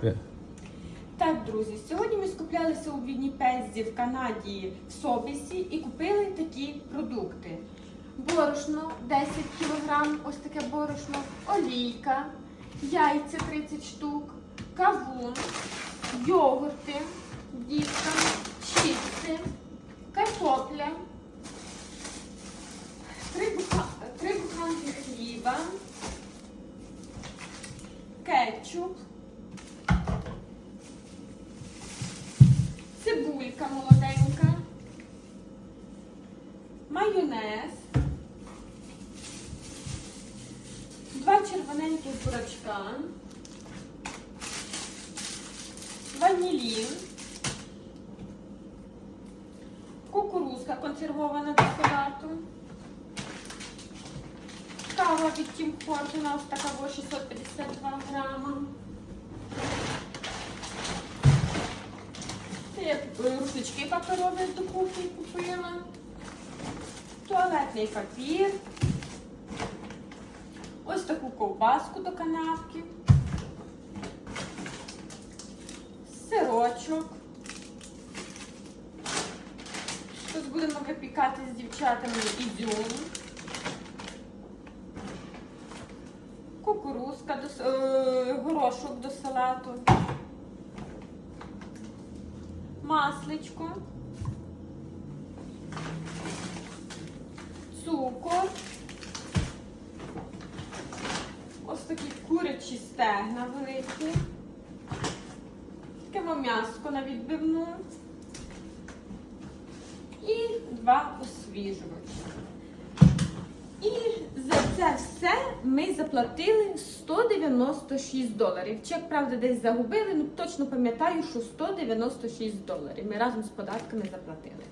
Привіт. Так, друзі, сьогодні ми скуплялися у Вінніпезі в Канаді в Собісі і купили такі продукти. Борошно 10 кг, ось таке борошно, олійка, яйця 30 штук, кавун, йогурти, діткам, чіпси, картопля, три буханки хліба, кетчуп. Майонез, два червоненьких бурачка, ванілін, кукурузка консервована до салату, кава від Тім Хортона, ось така во 652 грама. Це я рушнички паперові з духовки купила. Туалетний папір. Ось таку ковбаску до канапки. Сирочок. Тут будемо випікати з дівчатами ізюм. Кукурузка, до, е, горошок до салату масличко, цукор, ось такі курячі стегна великі, таке м'яско на відбивну і два освіжувачі. І за це все ми заплатили 196 доларів. Чек, правда, десь загубили, ну точно пам'ятаю, що 196 доларів. Ми разом з податками заплатили.